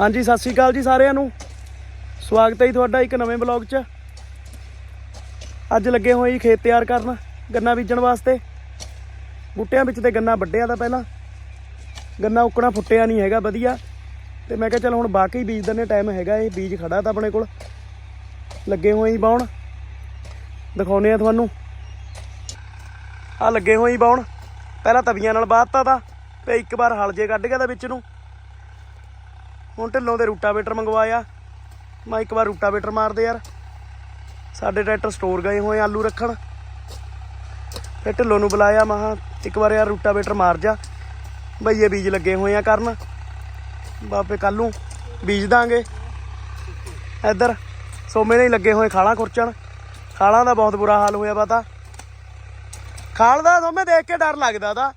ਹਾਂਜੀ, ਸਤਿ ਸ਼੍ਰੀ ਅਕਾਲ ਜੀ ਸਾਰਿਆਂ ਨੂੰ। ਸਵਾਗਤ ਹੈ ਜੀ ਤੁਹਾਡਾ ਇੱਕ ਨਵੇਂ ਬਲੌਗ 'ਚ। ਅੱਜ ਲੱਗੇ ਹੋਏ ਜੀ ਖੇਤ ਤਿਆਰ ਕਰਨ, ਗੰਨਾ ਬੀਜਣ ਵਾਸਤੇ। ਬੂਟਿਆਂ ਵਿੱਚ ਤੇ ਗੰਨਾ ਵੱਢਿਆ ਤਾਂ ਪਹਿਲਾਂ। ਗੰਨਾ ਉੱਕਣਾ ਫੁੱਟਿਆ ਨਹੀਂ ਹੈਗਾ, ਵਧੀਆ। ਤੇ ਮੈਂ ਕਿਹਾ ਚਲ ਹੁਣ ਬਾਕੀ ਬੀਜ ਦਿੰਨੇ ਟਾਈਮ ਹੈਗਾ ਇਹ, ਬੀਜ ਖੜਾ ਤਾਂ ਆਪਣੇ ਕੋਲ। ਲੱਗੇ ਹੋਏ ਜੀ ਬਾਉਣ। ਦਿਖਾਉਨੇ ਆ ਤੁਹਾਨੂੰ। ਆ ਲੱਗੇ ਹੋਏ ਜੀ ਬਾਉਣ। ਪਹਿਲਾਂ ਤਵੀਆਂ ਨਾਲ ਬਾਹਤਾ ਤਾ, ਤੇ ਇੱਕ ਵਾਰ ਹਲ ਜੇ ਕੱਢ ਗਿਆ ਤਾਂ ਵਿੱਚ ਨੂੰ। ਹੁਣ ਢਿੱਲੋਂ ਦੇ ਰੂਟਾਵੇਟਰ ਮੰਗਵਾਇਆ ਮੈਂ ਇੱਕ ਵਾਰ ਰੂਟਾਵੇਟਰ ਮਾਰਦੇ ਯਾਰ। ਸਾਡੇ ਟਰੈਕਟਰ ਸਟੋਰ ਗਏ ਹੋਏ ਆਲੂ ਰੱਖਣ। ਫਿਰ ਢਿੱਲੋਂ ਨੂੰ ਬੁਲਾਇਆ ਮਹਾ ਇੱਕ ਵਾਰ ਯਾਰ ਰੂਟਾਵੇਟਰ ਮਾਰ ਜਾ। ਬਈਏ ਬੀਜ ਲੱਗੇ ਹੋਏ ਆ ਕਰਨ। ਬਾਪੇ ਕੱਲ ਨੂੰ ਬੀਜ ਦਾਂਗੇ। ਇੱਧਰ ਸੋਮੇ ਨੇ ਲੱਗੇ ਹੋਏ ਖਾਲਾਂ ਖੁਰਚਣ। ਖਾਲਾਂ ਦਾ ਬਹੁਤ ਬੁਰਾ ਹਾਲ ਹੋਇਆ ਪਤਾ। ਖਾਲ ਦਾ ਸੋਮੇ ਦੇਖ ਕੇ ਡਰ ਲੱਗਦਾ ਦਾ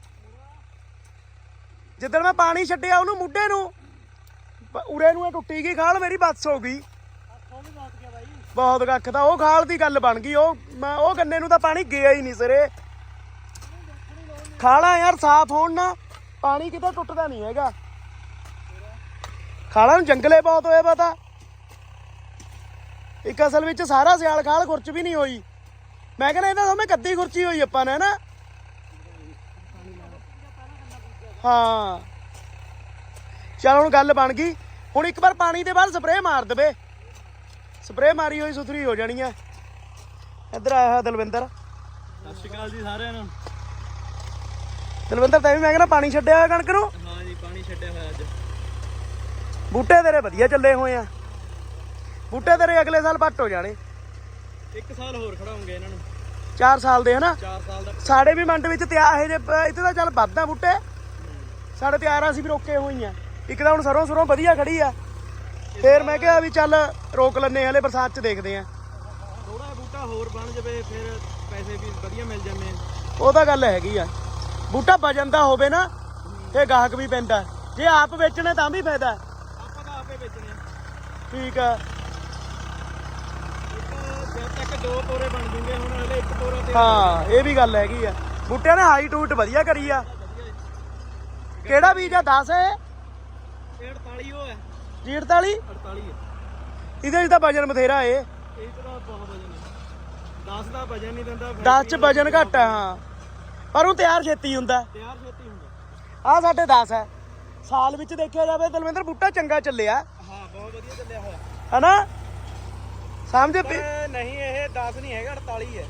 ਜਿੱਦਣ ਮੈਂ ਪਾਣੀ ਛੱਡਿਆ ਉਹਨੂੰ ਮੁੱਢੇ ਨੂੰ ਪ- ਉਰੇ ਨੂੰ ਇਹ ਟੁੱਟੀ ਗਈ, ਖਾਲ ਮੇਰੀ ਬੱਸ ਹੋ ਗਈ। ਬਹੁਤ ਕੱਖ ਤਾਂ, ਉਹ ਖਾਲ ਦੀ ਗੱਲ ਬਣ ਗਈ, ਉਹ ਮੈਂ ਉਹ ਗੰਨੇ ਨੂੰ ਤਾਂ ਪਾਣੀ ਗਿਆ ਹੀ ਨਹੀਂ ਸਿਰੇ। ਖਾਲਾ ਯਾਰ, ਸਾਫ਼ ਹੋਣ ਨਾ, ਪਾਣੀ ਕਿਤੇ ਟੁੱਟਦਾ ਨਹੀਂ ਹੈਗਾ। ਖਾਲਾ ਨੂੰ ਜੰਗਲੇ ਬਹੁਤ ਹੋਏ ਪਤਾ। ਇੱਕ ਅਸਲ ਵਿੱਚ ਸਾਰਾ ਸਿਆਲ ਖਾਲ ਖੁਰਚ ਵੀ ਨਹੀਂ ਹੋਈ। ਮੈਂ ਕਹਿੰਦਾ ਇਹਦਾ ਸੋਮੇ ਕੱਦੀ ਖੁਰਚੀ ਹੋਈ ਆਪਾਂ ਨੇ ਨਾ ਹਾਂ। ਚਲ, ਹੁਣ ਗੱਲ ਬਣ ਗਈ। ਹੁਣ ਇੱਕ ਵਾਰ ਪਾਣੀ ਦੇ ਬਾਅਦ ਸਪਰੇਅ ਮਾਰ ਦੇਵੇ। ਸਪਰੇਅ ਮਾਰੀ ਹੋਈ ਸੁਥਰੀ ਹੋ ਜਾਣੀ ਹੈ ਇੱਧਰ ਆਇਆ ਹੋਇਆ ਦਲਵਿੰਦਰ। ਸਤਿ ਸ਼੍ਰੀ ਅਕਾਲ ਜੀ ਸਾਰਿਆਂ ਨੂੰ। ਦਲਵਿੰਦਰ ਤੈਨੂੰ ਵੀ ਮੈਂ ਕਹਿੰਦਾ ਪਾਣੀ ਛੱਡਿਆ ਹੋਇਆ ਕਣਕ ਨੂੰ? ਹਾਂ ਜੀ ਪਾਣੀ ਛੱਡਿਆ ਹੋਇਆ ਅੱਜ। ਬੂਟੇ ਤੇਰੇ ਵਧੀਆ ਚੱਲੇ ਹੋਏ ਆ। ਬੂਟੇ ਤੇਰੇ ਅਗਲੇ ਸਾਲ ਪੱਟ ਹੋ ਜਾਣੇ। ਇੱਕ ਸਾਲ ਹੋਰ ਖੜਾਉਂਗੇ ਇਹਨਾਂ ਨੂੰ। 4 ਸਾਲ ਦੇ ਹਨਾ? 4 ਸਾਲ ਦਾ। ਸਾਡੇ ਵੀ ਮੰਡ ਵਿੱਚ ਤਿਆਰ ਇਹ ਜੇ ਇੱਥੇ ਤਾਂ ਚੱਲ ਵੱਧਦਾ ਬੂਟੇ। ਸਾਡੇ ਤਿਆਰਾਂ ਸੀ ਵੀ ਰੋਕੇ ਹੋਈਆਂ। ਇੱਕ ਤਾਂ ਹੁਣ ਸਰੋਂ ਸਰੋਂ ਵਧੀਆ ਖੜੀ ਆ। ਫੇਰ ਮੈਂ ਕਿਹਾ ਵੀ ਚੱਲ ਰੋਕ ਲੈਨੇ ਹਲੇ ਬਰਸਾਤ ਚ ਦੇਖਦੇ ਆ ਥੋੜਾ ਬੂਟਾ ਹੋਰ ਬਣ ਜਾਵੇ ਫਿਰ ਪੈਸੇ ਵੀ ਵਧੀਆ ਮਿਲ ਜਾਂਦੇ ਉਹ ਤਾਂ ਗੱਲ ਹੈਗੀ ਆ। ਬੂਟਾ ਵਜਨ ਦਾ ਹੋਵੇ ਨਾ ਤੇ ਗਾਹਕ ਵੀ ਪੈਂਦਾ। ਜੇ ਆਪ ਵੇਚਣੇ ਤਾਂ ਵੀ ਫਾਇਦਾ। ਆਪਾਂ ਤਾਂ ਆਪੇ ਵੇਚਣੇ ਠੀਕ ਆ। ਇੱਕ ਜਦ ਤੱਕ ਦੋ ਤੋਰੇ ਬਣ ਜੂਗੇ ਹੁਣ ਹਲੇ ਇੱਕ ਤੋਰਾ ਤੇ ਹਾਂ ਇਹ ਵੀ ਗੱਲ ਹੈਗੀ ਆ। ਬੂਟਿਆਂ ਨੇ ਹਾਈਟ ਹੂਟ ਵਧੀਆ ਕਰੀ ਆ। ਕਿਹੜਾ ਬੀਜ ਆ 10 ਹੈ 48 ਉਹ ਹੈ। ਜੀ 48 48 ਹੈ। ਇਹਦੇ ਵਿੱਚ ਤਾਂ ਵਜਨ ਬਥੇਰਾ ਏ। ਇਹ ਤਾਂ ਬਹੁਤ ਵਜਨ ਹੈ। 10 ਦਾ ਵਜਨ ਨਹੀਂ ਦਿੰਦਾ 10 ਚ ਵਜਨ ਘੱਟ ਆ ਹਾਂ। ਪਰ ਉਹ ਤਿਆਰ ਛੇਤੀ ਹੁੰਦਾ। ਤਿਆਰ ਛੇਤੀ ਹੁੰਦਾ। ਆ ਸਾਡੇ 10 ਹੈ। ਸਾਲ ਵਿੱਚ ਦੇਖਿਆ ਜਾਵੇ ਦਲਵਿੰਦਰ ਬੂਟਾ ਚੰਗਾ ਚੱਲਿਆ। ਹਾਂ ਬਹੁਤ ਵਧੀਆ ਚੱਲਿਆ ਹੋਇਆ। ਹਨਾ? ਸਮਝ ਨਹੀਂ ਇਹ 10 ਨਹੀਂ ਹੈਗਾ 48 ਹੈ।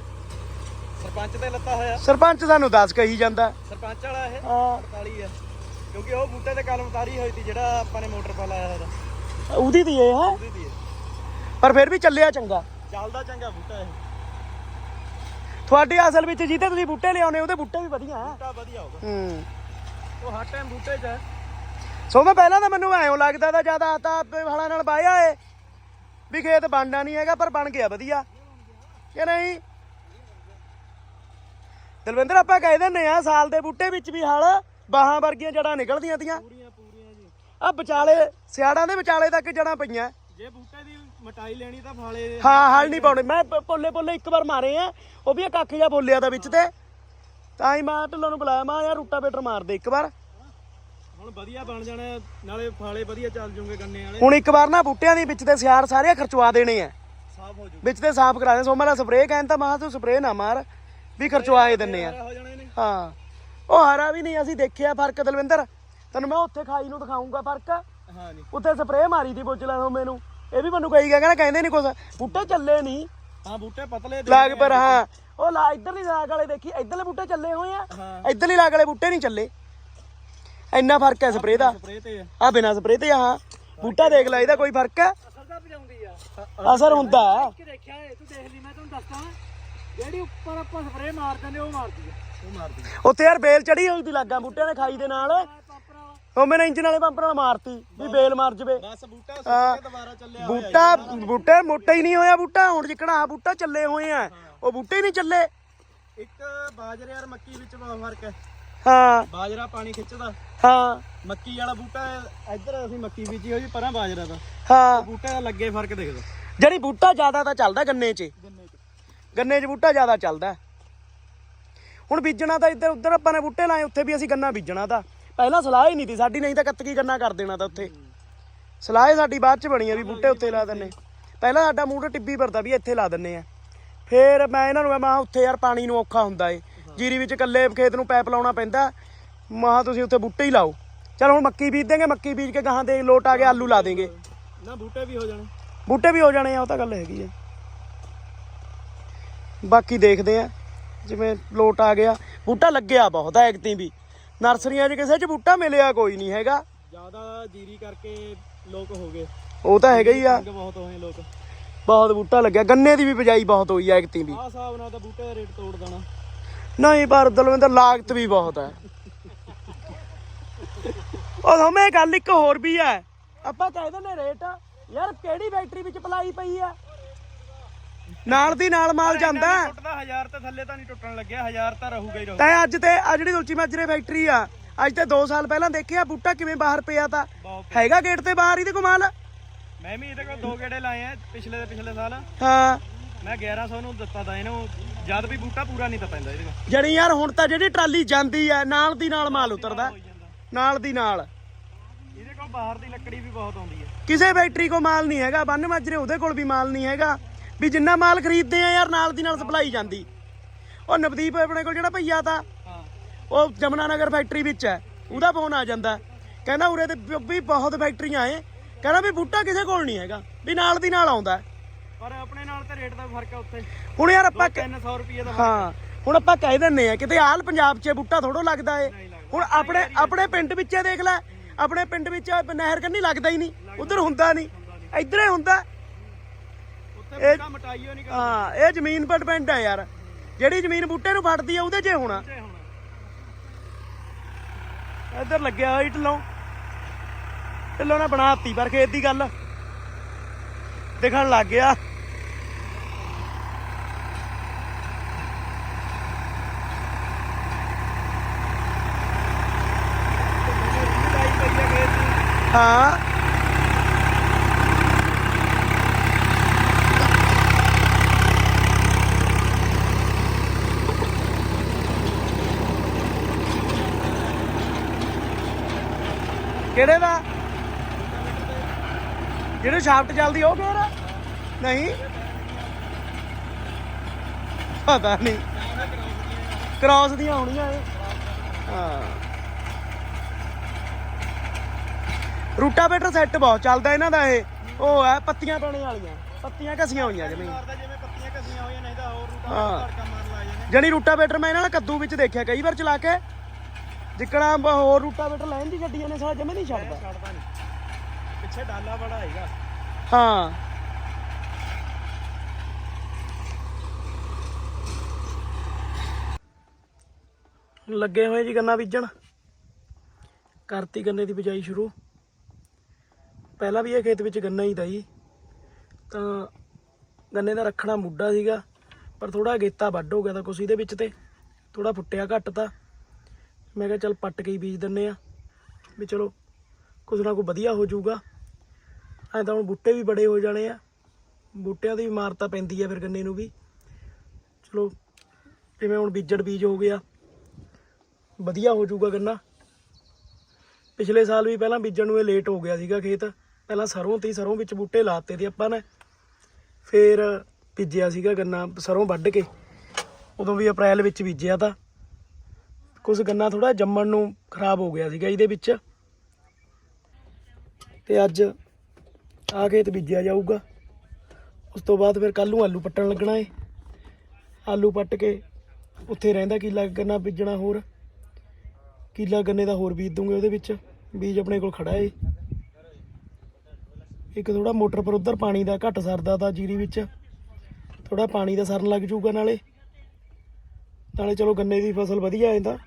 ਸਰਪੰਚ ਤੇ ਲੱਤਾ ਹੋਇਆ। ਸਰਪੰਚ ਸਾਨੂੰ 10 ਕਹੀ ਜਾਂਦਾ। ਸਰਪੰਚ ਵਾਲਾ ਇਹ ਹਾਂ। 48 ਹੈ। ਕਿਉਂਕਿ ਉਹ ਬੂਟੇ ਤੇ ਕਲਮ ਉਤਾਰੀ ਹੋਈ ਸੀ ਜਿਹੜਾ ਆਪਾਂ ਨੇ ਮੋਟਰ ਪਾ ਲਾਇਆ ਹੋਇਆ ਉਹਦੀ ਦੀ ਇਹ ਹੈ? ਉਹਦੀ ਦੀ ਹੈ। ਪਰ ਫਿਰ ਵੀ ਚੱਲਿਆ ਚੰਗਾ। ਚੱਲਦਾ ਚੰਗਾ ਬੂਟਾ ਇਹ। ਤੁਹਾਡੇ ਅਸਲ ਵਿੱਚ ਜਿੱਤੇ ਤੁਸੀਂ ਬੂਟੇ ਲਿਆਉਨੇ ਉਹਦੇ ਬੂਟੇ ਵੀ ਵਧੀਆ ਹੈ। ਬੂਟਾ ਵਧੀਆ ਹੋਗਾ ਹੂੰ। ਉਹ ਹਰ ਟਾਈਮ ਬੂਟੇ 'ਚ ਹੈ। ਸੋ ਮੈਂ ਪਹਿਲਾਂ ਤਾਂ ਮੈਨੂੰ ਐਂ ਲੱਗਦਾ ਤਾਂ ਜ਼ਿਆਦਾ ਤਾਂ ਹਲਾਂ ਨਾਲ ਬਾਇਆ ਏ। ਵੀ ਖੇਤ ਬਣਨਾ ਨਹੀਂ ਹੈਗਾ ਪਰ ਬਣ ਗਿਆ ਵਧੀਆ। ਕਿ ਨਹੀਂ? ਦਲਵਿੰਦਰ ਆਪਾਂ ਕਹਿ ਦਿੰਨੇ ਆ ਸਾਲ ਦੇ ਬੂਟੇ ਵਿੱਚ ਵੀ ਹਲ ਬਾਹਾਂ ਵਰਗੀਆਂ ਜੜਾਂ ਨਿਕਲਦੀਆਂ ਤੀਆਂ। ਪੂਰੀਆਂ ਪੂਰੀਆਂ ਜੀ। ਆ ਵਿਚਾਲੇ ਸਿਆੜਾਂ ਦੇ ਵਿਚਾਲੇ ਤੱਕ ਜੜਾਂ ਪਈਆਂ। ਜੇ ਬੂਟੇ ਦੀ ਮਟਾਈ ਲੈਣੀ ਤਾਂ ਫਾਲੇ ਹਾਂ ਹਲ ਨਹੀਂ ਪਾਉਣੇ। ਮੈਂ ਪੋਲੇ ਪੋਲੇ ਇੱਕ ਵਾਰ ਮਾਰੇ ਆ। ਉਹ ਵੀ ਕੱਖ ਜਿਹਾ ਬੋਲਿਆ ਤਾਂ ਵਿੱਚ ਤੇ। ਤਾਂ ਹੀ ਮੈਂ ਢਿੱਲੋਂ ਨੂੰ ਬੁਲਾਇਆ ਮੈਂ ਯਾਰ ਰੂਟਾਵੇਟਰ ਮਾਰ ਦੇ ਇੱਕ ਵਾਰ। ਹੁਣ ਵਧੀਆ ਬਣ ਜਾਣਾ ਨਾਲੇ ਫਾਲੇ ਵਧੀਆ ਚੱਲ ਜੂਗੇ ਗੰਨੇ ਵਾਲੇ। ਹੁਣ ਇੱਕ ਵਾਰ ਨਾ ਬੂਟਿਆਂ ਦੇ ਵਿੱਚ ਤੇ ਸਿਆੜ ਸਾਰੇ ਖਰਚਵਾ ਦੇਣੇ ਆ। ਸਾਫ਼ ਹੋ ਜੂ। ਵਿੱਚ ਤੇ ਸਾਫ਼ ਕਰਾ ਦੇ। ਸੋ ਮੇਰਾ ਸਪਰੇਅ ਕਹਿੰਦਾ ਮੈਂ ਤੂੰ ਸਪਰੇਅ ਨਾ ਮਾਰ ਵੀ ਖਰਚਵਾਏ ਦਿੰਨੇ ਆ। ਹੋ ਜਾਣੇ ਨੇ। ਹਾਂ। ਉਹ ਹਰਾ ਵੀ ਨਹੀਂ ਅਸੀਂ ਦੇਖਿਆ ਫ਼ਰਕ ਦਲਵਿੰਦਰ। ਤੈਨੂੰ ਮੈਂ ਉੱਥੇ ਖਾਈ ਨੂੰ ਦਿਖਾਉਂਗਾ ਫ਼ਰਕ। ਹਾਂ ਜੀ। ਉੱਥੇ ਸਪਰੇਅ ਮਾਰੀ ਦੀ ਬੁੱਝ ਲੈ ਮੈਨੂੰ। ਇਹ ਵੀ ਮੈਨੂੰ ਕਹੀ ਗਿਆ ਕਹਿੰਦਾ ਕਹਿੰਦੇ ਨਹੀਂ ਕੁਛ। ਬੂਟੇ ਚੱਲੇ ਨਹੀਂ ਹਾਂ ਬੂਟੇ ਪਤਲੇ ਦੇ ਲਾਗ ਪਰ ਹਾਂ। ਉਹ ਲਾ ਇਧਰਲੀ ਲਾਗ ਵਾਲੇ ਦੇਖੀ ਇਧਰਲੇ ਬੂਟੇ ਚੱਲੇ ਹੋਏ ਆ। ਹਾਂ। ਇਧਰਲੀ ਲਾਗ ਵਾਲੇ ਬੂਟੇ ਨਹੀਂ ਚੱਲੇ। ਇੰਨਾ ਫ਼ਰਕ ਹੈ ਸਪਰੇਅ ਦਾ। ਤੇ ਆ। ਆ ਬਿਨਾ ਸਪਰੇਅ ਤੇ ਆ ਹਾਂ। ਬੂਟਾ ਦੇਖ ਲੈ ਇਹਦਾ ਕੋਈ ਫ਼ਰਕ ਹੈ? ਅਸਰ ਦਾ ਭਜਾਉਂਦੀ ਆ। ਅਸਰ ਹੁੰਦਾ। ਹੈ। ਕਿ ਦੇਖਿਆ ਏ ਤੂੰ ਦੇਖ ਲਈ ਮੈਂ ਤੈਨੂੰ ਦੱਸਦਾ। ਜਿਹੜੀ ਉੱਪਰ ਆਪਾਂ ਸਪਰੇ ਮਾਰ ਦਿੰਦੇ ਉਹ ਮਾਰਦੀ ਆ। ਉੱਥੇ ਯਾਰ ਬੇਲ ਚੜੀ ਹੋਈ ਦੀ ਲੱਗਾ ਬੂਟਿਆਂ ਨੇ ਖਾਈ ਦੇ ਨਾਲ। ਪਾਪਰਾ ਉਹ ਮੈਨੇ ਇੰਜਨ ਵਾਲੇ ਪੰਪ ਨਾਲ ਮਾਰਤੀ ਵੀ ਬੇਲ ਮਰ ਜਵੇ। ਬਸ ਬੂਟਾ ਹਾਂ। ਸੁੱਕ ਕੇ ਦੁਬਾਰਾ ਚੱਲਿਆ ਬੂਟਾ ਬੂਟੇ ਮੋਟਾ ਹੀ ਨਹੀਂ ਹੋਇਆ ਬੂਟਾ। ਹੁਣ ਜਿੱਕਣਾ ਆ ਬੂਟਾ ਚੱਲੇ ਹੋਏ ਆ। ਉਹ ਬੂਟੇ ਨਹੀਂ ਚੱਲੇ। ਇੱਕ ਬਾਜਰੇ ਯਾਰ ਮੱਕੀ ਵਿੱਚ ਬਹੁਤ ਫ਼ਰਕ ਹੈ। ਹਾਂ। ਬਾਜਰਾ ਪਾਣੀ ਖਿੱਚਦਾ। ਹਾਂ। ਮੱਕੀ ਵਾਲਾ ਬੂਟਾ ਇੱਧਰ ਅਸੀਂ ਮੱਕੀ ਬੀਜੀ ਹੋਈ ਪਰਾਂ ਬਾਜਰਾ ਦਾ। ਹਾਂ। ਬੂਟੇ ਦਾ ਲੱਗੇ ਫ਼ਰਕ ਦੇਖਦਾ। ਜਿਹੜੀ ਬੂਟਾ ਜ਼ਿਆਦਾ ਤਾਂ ਚੱਲਦਾ ਗੰਨੇ 'ਚ। ਗੰਨੇ ਚ। ਗੰਨੇ 'ਚ ਬੂਟਾ ਜ਼ਿਆਦਾ ਚੱਲਦਾ। ਹੁਣ ਬੀਜਣਾ ਤਾਂ ਇੱਧਰ ਉੱਧਰ ਆਪਾਂ ਨੇ ਬੂਟੇ ਲਾਏ ਉੱਥੇ ਵੀ ਅਸੀਂ ਗੰਨਾ ਬੀਜਣਾ ਤਾਂ। ਪਹਿਲਾਂ ਸਲਾਹ ਹੀ ਨਹੀਂ ਸੀ ਸਾਡੀ ਨਹੀਂ ਤਾਂ ਕੱਤਕੀ ਗੰਨਾ ਕਰ ਦੇਣਾ ਤਾਂ ਉੱਥੇ। ਸਲਾਹ ਸਾਡੀ ਬਾਅਦ ਚ ਬਣੀ ਆ ਵੀ ਬੂਟੇ ਉੱਤੇ ਲਾ ਦਿੰਨੇ। ਪਹਿਲਾਂ ਸਾਡਾ ਤੇ ਟਿੱਬੀ ਵਰਦਾ ਵੀ ਇੱਥੇ ਲਾ ਦਿੰਨੇ ਆ। ਫੇਰ ਮੈਂ ਇਹਨਾਂ ਨੂੰ ਮੈਂ ਕਿਹਾ ਉੱਥੇ ਯਾਰ ਪਾਣੀ ਨੂੰ ਔਖਾ ਹੁੰਦਾ ਏ। ਜੀਰੀ ਵਿੱਚ ਇਕੱਲੇ ਖੇਤ ਨੂੰ ਪੈਪ ਲਾਉਣਾ ਪੈਂਦਾ। ਮਹਾ ਤੁਸੀਂ ਉੱਥੇ ਬੂਟੇ ਹੀ ਲਾਓ। ਚਲ ਹੁਣ ਮੱਕੀ ਬੀਜ ਦੇਂਗੇ ਮੱਕੀ ਬੀਜ ਕੇ ਗਾਹਾਂ ਦੇ ਲੋਟ ਆ ਕੇ ਆਲੂ ਲਾ ਦੇਂਗੇ। ਨਾ ਬੂਟੇ ਵੀ ਹੋ ਜਾਣੇ। ਬੂਟੇ ਵੀ ਹੋ ਜਾਣੇ ਆ ਉਹ ਤਾਂ ਗੱਲ ਹੈਗੀ ਆ। ਬਾਕੀ ਦੇਖਦੇ ਆ। ਜਿਵੇਂ ਲੋਟ ਆ ਗਿਆ। ਬੂਟਾ ਲੱਗਿਆ ਬਹੁਤ ਆ ਐਕਤੀ ਵੀ। ਨਰਸਰੀਆਂ 'ਚ ਕਿਸੇ 'ਚ ਬੂਟਾ ਮਿਲਿਆ ਕੋਈ ਨਹੀਂ ਹੈਗਾ। ਜ਼ਿਆਦਾ ਜੀਰੀ ਕਰਕੇ ਲੋਕ ਹੋ ਗਏ। ਉਹ ਤਾਂ ਹੈਗਾ ਹੀ ਆ। ਬਹੁਤ ਹੋਏ ਲੋਕ। ਬਹੁਤ ਬੂਟਾ ਲੱਗਿਆ। ਗੰਨੇ ਦੀ ਵੀ ਬਿਜਾਈ ਬਹੁਤ ਹੋਈ ਐ ਐਕਤੀ ਵੀ। ਆਹ ਹਿਸਾਬ ਨਾਲ ਤਾਂ ਬੂਟੇ ਦਾ ਰੇਟ ਤੋੜ ਦੇਣਾ। ਨਹੀਂ ਪਰ ਦਲਵਿੰਦਰ ਲਾਗਤ ਵੀ ਬਹੁਤ ਹੈ ਉਹ ਹਮੇ ਗੱਲ ਇੱਕ ਹੋਰ ਵੀ ਹੈ ਆਪਾਂ ਕਹਿ ਦਿੰਦੇ ਰੇਟ ਯਾਰ ਕਿਹੜੀ ਫੈਕਟਰੀ ਵਿੱਚ ਪਲਾਈ ਪਈ ਆ? ਨਾਲ ਦੀ ਨਾਲ ਮਾਲ ਜਾਂਦਾ। ਹੈ। ਟੁੱਟਦਾ 1000 ਤੇ ਥੱਲੇ ਤਾਂ ਨਹੀਂ ਟੁੱਟਣ ਲੱਗਿਆ 1000 ਤਾਂ ਰਹੂਗਾ ਹੀ ਰਹੂ ਤੈਂ ਅੱਜ ਤੇ ਆ ਜਿਹੜੀ ਦੁਲਚੀ ਮਾਜਰੇ ਫੈਕਟਰੀ ਆ ਅੱਜ ਤੇ 2 ਸਾਲ ਪਹਿਲਾਂ ਦੇਖਿਆ ਬੂਟਾ ਕਿਵੇਂ ਬਾਹਰ ਪਿਆ ਤਾ। ਬਹੁਤ ਹੈਗਾ ਗੇਟ ਤੇ ਬਾਹਰ ਇਹਦੇ ਕਮਾਲ ਮੈਂ ਵੀ ਇਹਦੇ ਕੋਲ ਦੋ ਗੇੜੇ ਲਾਏ ਆ ਪਿਛਲੇ ਦੇ ਪਿਛਲੇ ਸਾਲ। ਹਾਂ। ਮੈਂ 1100 ਨੂੰ ਦਿੱਤਾ ਤਾਂ ਇਹਨੂੰ ਜਦ ਵੀ ਬੂਟਾ ਪੂਰਾ ਨਹੀਂ ਤਾਂ ਪੈਂਦਾ ਇਹਦੇ ਕੋਲ। ਜਣੀ ਯਾਰ ਹੁਣ ਤਾਂ ਜਿਹੜੀ ਟਰਾਲੀ ਜਾਂਦੀ ਆ ਨਾਲ ਦੀ ਨਾਲ ਮਾਲ ਉਤਰਦਾ। ਹੋਈ ਜਾਂਦਾ। ਨਾਲ ਦੀ ਨਾਲ। ਇਹਦੇ ਕੋਲ ਬਾਹਰ ਦੀ ਲੱਕੜੀ ਵੀ ਬਹੁਤ ਆਉਂਦੀ ਹੈ। ਕਿਸੇ ਫੈਕਟਰੀ ਕੋ ਮਾਲ ਨਹੀਂ ਹੈਗਾ ਬੰਨ ਮਾਜਰੇ ਉਹਦੇ ਕੋਲ ਵੀ ਮਾਲ ਨਹੀਂ ਹੈਗਾ। ਵੀ ਜਿੰਨਾ ਮਾਲ ਖਰੀਦਦੇ ਆ ਯਾਰ ਨਾਲ ਦੀ ਨਾਲ ਸਪਲਾਈ ਜਾਂਦੀ। ਉਹ ਨਵਦੀਪ ਆਪਣੇ ਕੋਲ ਜਿਹੜਾ ਭਈਆ ਤਾ ਹਾਂ। ਉਹ ਜਮਨਾ ਨਗਰ ਫੈਕਟਰੀ ਵਿੱਚ ਹੈ ਉਹਦਾ ਫੋਨ ਆ ਜਾਂਦਾ। ਕਹਿੰਦਾ ਉਰੇ ਤੇ ਵੀ ਬਹੁਤ ਫੈਕਟਰੀਆਂ ਏ ਕਹਿੰਦਾ ਵੀ ਬੂਟਾ ਕਿਸੇ ਕੋਲ ਨਹੀਂ ਹੈਗਾ ਵੀ ਨਾਲ ਦੀ ਨਾਲ ਆਉਂਦਾ। ਪਰ ਆਪਣੇ ਨਾਲ ਤਾਂ ਰੇਟ ਦਾ ਫ਼ਰਕ ਆ ਉੱਥੇ। ਹੁਣ ਯਾਰ ਆਪਾਂ ਕ- 300 ਰੁਪਏ ਦਾ ਹਾਂ ਹੁਣ ਆਪਾਂ ਕਹਿ ਦਿੰਨੇ ਆ ਕਿਤੇ ਆਲ ਪੰਜਾਬ 'ਚ ਬੂਟਾ ਥੋੜੋ ਲੱਗਦਾ ਏ। ਹੁਣ ਆਪਣੇ ਆਪਣੇ ਪਿੰਡ ਵਿੱਚ ਦੇਖ ਲੈ ਆਪਣੇ ਪਿੰਡ ਵਿੱਚ ਨਹਿਰ ਕੰਨੀ ਲੱਗਦਾ ਹੀ ਨਹੀਂ ਉਧਰ ਹੁੰਦਾ ਨਹੀਂ। ਇੱਧਰ ਹੀ ਹੁੰਦਾ। ਉੱਥੇ ਬੂਟਾ ਮਟਾਈਓ ਨਹੀਂ ਹਾਂ ਇਹ ਜ਼ਮੀਨ ਪਰ ਡਿਪੈਂਡ ਹੈ ਯਾਰ। ਜਿਹੜੀ ਜ਼ਮੀਨ ਬੂਟੇ ਨੂੰ ਫੜਦੀ ਆ ਉਹਦੇ 'ਚ ਹੋਣਾ। ਇੱਧਰ ਲੱਗਿਆ ਹੋਈ ਢਿੱਲੋਂ। ਢਿੱਲੋਂ ਨੇ ਬਣਾਤੀ ਪਰ ਖੇਤ ਦੀ ਗੱਲ। ਦਿਖਣ ਲੱਗ ਗਿਆ। ਹਾਂ। ਕਿਹੜੇ ਦਾ? ਜਿਹੜੇ ਸ਼ਾਫਟ ਚੱਲਦੀ ਉਹ ਆ? ਨਹੀਂ? ਪਤਾ ਨਹੀਂ। ਕ੍ਰਾਸ ਦੀਆਂ ਹੋਣੀਆਂ ਇਹ। ਹਾਂ। ਰੂਟਾਵੇਟਰ ਸੈੱਟ ਬਹੁਤ ਚੱਲਦਾ ਇਹਨਾਂ ਦਾ ਇਹ। ਉਹ ਹੈ ਪੱਤੀਆਂ ਪੈਣੇ ਵਾਲੀਆਂ। ਪੱਤੀਆਂ ਘਸੀਆਂ ਹੋਈਆਂ ਮਾਰਦਾ ਜਿਵੇਂ ਪੱਤੀਆਂ ਘਸੀਆਂ ਹੋਈਆਂ ਨਹੀਂ ਤਾਂ ਹੋਰ ਰੂਟਾ ਹਾਂ। ਧੜਕਾ ਮਾਰਨ ਲੱਗ ਜਾਂਦੇ ਜਣੀ ਰੂਟਾਵੇਟਰ ਮੈਂ ਇਹਨਾਂ ਨਾਲ ਕੱਦੂ ਵਿੱਚ ਦੇਖਿਆ ਕਈ ਵਾਰ ਚਲਾ ਕੇ ਜਿੱਕਣਾ ਹੋਰ ਰੂਟਾਵੇਟਰ ਲੈਣ ਦੀ ਗੱਡੀਆਂ ਨੇ ਸਾਲਾ ਜਮੇ ਨਹੀਂ ਛੱਡਦਾ। ਛੱਡਦਾ ਨਹੀਂ ਪਿੱਛੇ ਡਾਲਾ ਬੜਾ ਹੈਗਾ। ਹਾਂ। ਲੱਗੇ ਹੋਏ ਜੀ ਗੰਨਾ ਬੀਜਣ। ਕਰਤੀ ਗੰਨੇ ਦੀ ਬਿਜਾਈ ਸ਼ੁਰੂ। ਪਹਿਲਾਂ ਵੀ ਇਹ ਖੇਤ ਵਿੱਚ ਗੰਨਾ ਹੀ ਤਾ ਜੀ। ਤਾਂ ਗੰਨੇ ਦਾ ਰੱਖਣਾ ਮੁੱਢਾ ਸੀਗਾ ਪਰ ਥੋੜਾ ਗੇਤਾ ਵੱਢ ਹੋ ਗਿਆ ਤਾਂ ਕੁਛ ਇਹਦੇ ਵਿੱਚ ਤੇ ਥੋੜਾ ਫੁੱਟਿਆ ਘੱਟ ਤਾਂ। ਮੈਂ ਕਿਹਾ ਚੱਲ ਪੱਟ ਕੇ ਹੀ ਬੀਜ ਦਿੰਨੇ ਆ ਵੀ ਚਲੋ ਕੁਝ ਨਾ ਕੁਛ ਵਧੀਆ ਹੋ ਜਾਊਗਾ। ਐਂ ਤਾਂ ਹੁਣ ਬੂਟੇ ਵੀ ਬੜੇ ਹੋ ਜਾਣੇ ਆ। ਬੂਟਿਆਂ ਦੀ ਇਮਾਰਤਾਂ ਪੈਂਦੀ ਆ ਫਿਰ ਗੰਨੇ ਨੂੰ ਵੀ। ਚਲੋ, ਜਿਵੇਂ ਹੁਣ ਬੀਜੜ ਬੀਜ ਹੋ ਗਿਆ। ਵਧੀਆ ਹੋ ਜਾਊਗਾ ਗੰਨਾ। ਪਿਛਲੇ ਸਾਲ ਵੀ ਪਹਿਲਾਂ ਬੀਜਣ ਨੂੰ ਇਹ ਲੇਟ ਹੋ ਗਿਆ ਸੀਗਾ ਖੇਤ। ਪਹਿਲਾਂ ਸਰੋਂ 'ਤੇ, ਸਰੋਂ ਵਿੱਚ ਬੂਟੇ ਲਾਤੇ ਤੇ ਆਪਾਂ ਨੇ। ਫਿਰ ਬੀਜਿਆ ਸੀਗਾ ਗੰਨਾ ਸਰੋਂ ਵੱਢ ਕੇ। ਉਦੋਂ ਵੀ ਅਪ੍ਰੈਲ ਵਿੱਚ ਬੀਜਿਆ ਤਾਂ। ਕੁਝ ਗੰਨਾ ਥੋੜਾ ਜੰਮਣ ਨੂੰ ਖਰਾਬ ਹੋ ਗਿਆ ਸੀਗਾ ਇਹਦੇ ਵਿੱਚ। ਤੇ ਅੱਜ ਆ ਖੇਤ ਬੀਜਿਆ ਜਾਊਗਾ। ਉਸ ਤੋਂ ਬਾਅਦ ਫਿਰ ਕੱਲ ਨੂੰ ਆਲੂ ਪੱਟਣ ਲੱਗਣਾ ਏ। ਆਲੂ ਪੱਟ ਕੇ ਉੱਥੇ ਰਹਿੰਦਾ ਕਿੱਲਾ ਗੰਨਾ ਬੀਜਣਾ ਹੋਰ। ਕਿੱਲਾ ਗੰਨੇ ਦਾ ਹੋਰ ਬੀਜ ਦੂੰਗੇ ਉਹਦੇ ਵਿੱਚ। ਬੀਜ ਆਪਣੇ ਕੋਲ ਖੜਾ ਏ। ਇੱਕ ਥੋੜਾ ਮੋਟਰ ਪਰ ਉਧਰ ਪਾਣੀ ਦਾ ਘੱਟ ਸਰਦਾ ਤਾਂ ਜੀਰੀ ਵਿੱਚ। ਥੋੜਾ ਪਾਣੀ ਦਾ ਸਰਨ ਲੱਗ ਜਾਊਗਾ ਨਾਲੇ। ਨਾਲੇ ਚਲੋ ਗੰਨੇ ਦੀ ਫਸਲ ਵਧੀਆ ਜਾਂਦਾ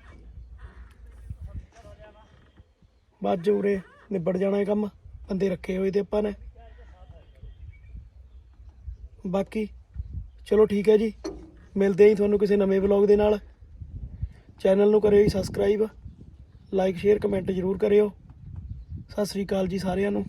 ਬਾਅਦ ਉਰੇ ਨਿਬੜ ਜਾਣਾ ਇਹ ਕੰਮ, ਬੰਦੇ ਰੱਖੇ ਹੋਏ ਤੇ ਆਪਾਂ ਨੇ। ਬਾਕੀ, ਚਲੋ ਠੀਕ ਹੈ ਜੀ। ਮਿਲਦੇ ਆਂ ਤੁਹਾਨੂੰ ਕਿਸੇ ਨਵੇਂ ਵਲੌਗ ਦੇ ਨਾਲ। ਚੈਨਲ ਨੂੰ ਕਰਿਓ ਜੀ ਸਬਸਕ੍ਰਾਈਬ ਲਾਈਕ ਸ਼ੇਅਰ ਕਮੈਂਟ ਜ਼ਰੂਰ ਕਰਿਓ। ਸਤਿ ਸ੍ਰੀ ਅਕਾਲ ਜੀ ਸਾਰਿਆਂ ਨੂੰ।